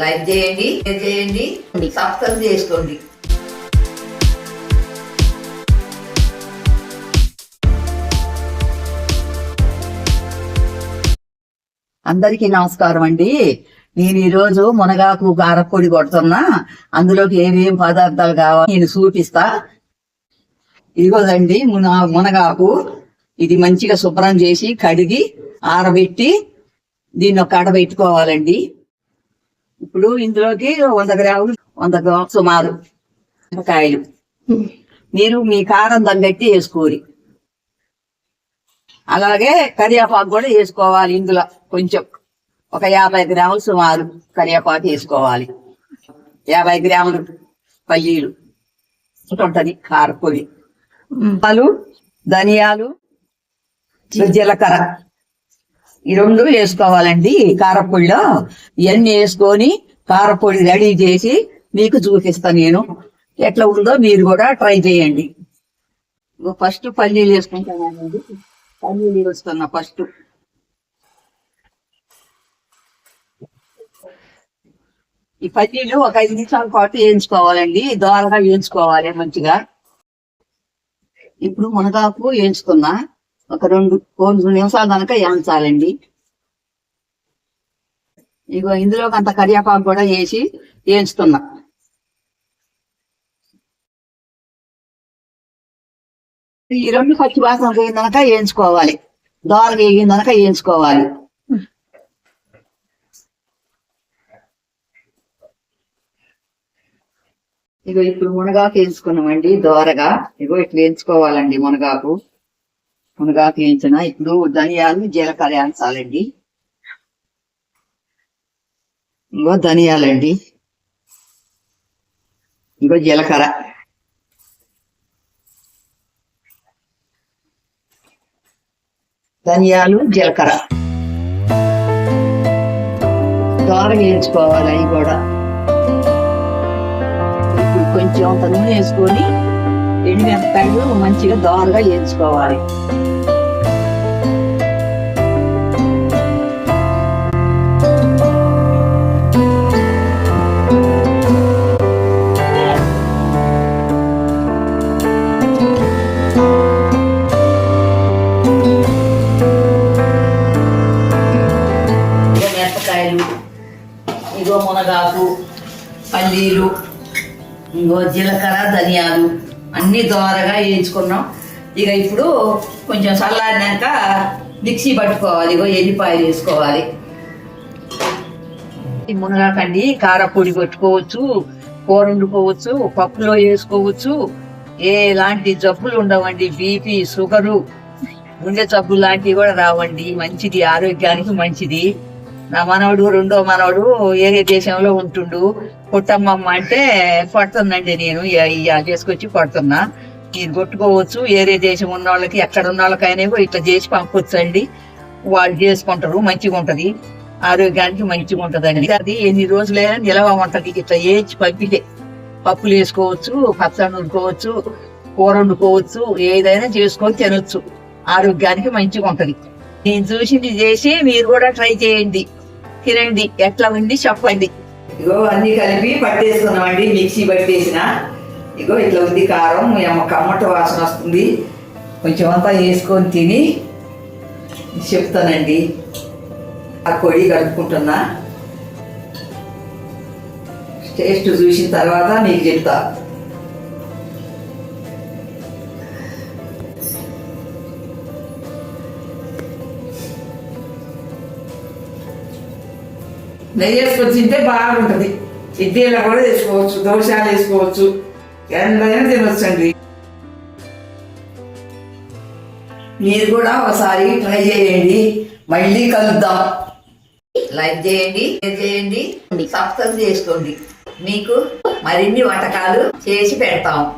Like చేయండి share చేయండి subscribe చేసుకోండి. అందరికీ నమస్కారం అండి. నేను ఈ రోజు మునగాకు కారపొడి కొడుతున్నా. అందులోకి ఏమేం పదార్థాలు కావాలి నేను చూపిస్తా. ఇదిగోదండి మున మునగాకు. ఇది మంచిగా శుభ్రం చేసి కడిగి ఆరబెట్టి దీన్ని ఒక కడ పెట్టుకోవాలండి. ఇప్పుడు ఇందులోకి వంద గ్రాములు వంద గ్రాములు సుమారు కాయలు మీరు మీ కారం తగ్గట్టి వేసుకోరి అలాగే కరివేపాకు కూడా వేసుకోవాలి ఇందులో కొంచెం. ఒక యాభై గ్రాములు సుమారు కరివేపాకు వేసుకోవాలి. యాభై గ్రాములు పల్లీలు. ఉంటది కారపొడి. పాలు ధనియాలు జీలకర్ర. ఈ రెండు వేసుకోవాలండి. కారపొడిలో ఇవన్నీ వేసుకొని కారపొడి రెడీ చేసి మీకు చూపిస్తాను నేను. ఎట్లా ఉందో మీరు కూడా ట్రై చేయండి. ఫస్ట్ పల్లీలు వేసుకుంటానండి. పల్లీలు వేస్తున్నా ఫస్ట్. ఈ పల్లీలు ఒక ఐదు నిమిషాల పాటు వేయించుకోవాలండి. దోరగా వేయించుకోవాలి మంచిగా. ఇప్పుడు మునగాకు వేయించుకున్నా. ఒక రెండు రెండు నిమిషాలు కనుక వేయించాలండి ఇగో ఇందులో అంత కరివేపాకు కూడా వేసి వేయించుతున్నా. ఈ రెండు పచ్చి వాసన పోయిందనక వేయించుకోవాలి. దోరగా వేగిందనక వేయించుకోవాలి. ఇగో ఇప్పుడు మునగాకు వేయించుకున్నామండి దోరగా. ఇగో ఇట్లా వేయించుకోవాలండి మునగాకు. మునగాకు వేయించిన ఇప్పుడు ధనియాలు జీలకర్ర వేయించాలండి ఇంకో ధనియాలండి. ఇంకో జీలకర్ర. ధనియాలు జీలకర్ర. దోరగా వేయించుకోవాలి అవి కూడా. ఇప్పుడు కొంచెం అంత నూనె వేసుకొని ఎండుమిరపకాయలు మంచిగా దోరగా వేయించుకోవాలి. మిరపకాయలు ఇగో మునగాకు పల్లీలు ఇంకో జీలకర్ర ధనియాలు అన్ని దోరగా వేయించుకున్నాం. ఇక ఇప్పుడు కొంచెం చల్లారినాక మిక్సీ పట్టుకోవాలి ఇగో ఎల్లిపాయలు వేసుకోవాలి. ఈ మునగాకండి కారపొడి కొట్టుకోవచ్చు కూర వండుకోవచ్చు పప్పులో వేసుకోవచ్చు. ఎలాంటి జబ్బులు ఉండవండి బీపీ షుగరు గుండె జబ్బులు లాంటివి కూడా రావండి. మంచిది ఆరోగ్యానికి మంచిది. నా మనవడు రెండో మనవడు ఏరే దేశంలో ఉంటుండు? పుట్టమ్మమ్మ అంటే కొడుతుందండి నేను చేసుకొచ్చి కొడుతున్నా మీరు కొట్టుకోవచ్చు. ఏరే దేశం ఉన్న వాళ్ళకి ఎక్కడ ఉన్న వాళ్ళకైనా ఇట్లా చేసి పంపొచ్చండి. వాళ్ళు చేసుకుంటారు మంచిగా ఉంటది. ఆరోగ్యానికి మంచిగా ఉంటదండి. అది ఎన్ని రోజులైనా నిలవ ఉంటది. ఇట్లా వేసి పంపితే పప్పులు వేసుకోవచ్చు పచ్చడి వండుకోవచ్చు కూర వండుకోవచ్చు ఏదైనా చేసుకొని తినొచ్చు. ఆరోగ్యానికి మంచిగా ఉంటది. నేను చూసింది చేసి మీరు కూడా ట్రై చేయండి. తినండి. ఎట్లా ఉంది చెప్పండి. ఇగో అన్ని కలిపి పట్టేసుకున్నామండి మిక్సీ పట్టేసిన. ఇగో ఇట్లా ఉంది కారం కమ్మట వాసన వస్తుంది. కొంచెం అంతా వేసుకొని తిని చెప్తానండి. ఆ కొడి కలుపుకుంటున్నా. టేస్ట్ చూసిన తర్వాత మీకు చెప్తా. నెయ్యి వేసుకొని తింటే బాగుంటుంది. ఇడ్లీలో కూడా వేసుకోవచ్చు దోశలు వేసుకోవచ్చు. ఎంతైనా తినొచ్చండి. మీరు కూడా ఒకసారి ట్రై చేయండి. మళ్ళీ కలుద్దాం. లైక్ చేయండి షేర్ చేయండి సబ్స్క్రైబ్ చేసుకోండి. మీకు మరిన్ని వంటకాలు చేసి పెడతాం.